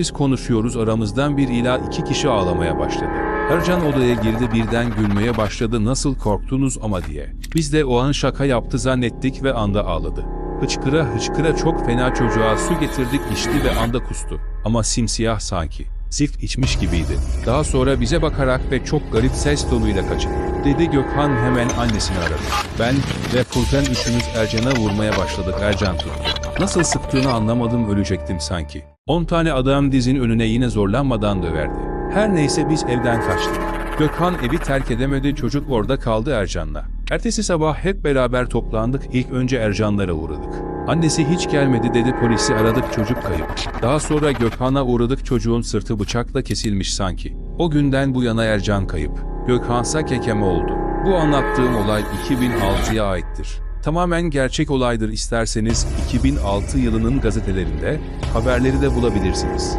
Biz konuşuyoruz aramızdan bir ila iki kişi ağlamaya başladı. Ercan odaya girdi birden gülmeye başladı nasıl korktunuz ama diye. Biz de o an şaka yaptı zannettik ve anda ağladı. Hıçkıra hıçkıra çok fena çocuğa su getirdik içti ve anda kustu. Ama simsiyah sanki. Zift içmiş gibiydi. Daha sonra bize bakarak ve çok garip ses tonuyla kaçın. Dedi Gökhan hemen annesini aradı. Ben ve Furkan üçümüz Ercan'a vurmaya başladık Ercan tuttu. Nasıl sıktığını anlamadım ölecektim sanki. 10 tane adam dizin önüne yine zorlanmadan döverdi. Her neyse biz evden kaçtık. Gökhan evi terk edemedi çocuk orada kaldı Ercan'la. Ertesi sabah hep beraber toplandık ilk önce Ercanlara uğradık. Annesi hiç gelmedi dedi polisi aradık çocuk kayıp. Daha sonra Gökhan'a uğradık çocuğun sırtı bıçakla kesilmiş sanki. O günden bu yana Ercan kayıp. Gökhan'sa kekeme oldu. Bu anlattığım olay 2006'ya aittir. Tamamen gerçek olaydır isterseniz 2006 yılının gazetelerinde haberleri de bulabilirsiniz.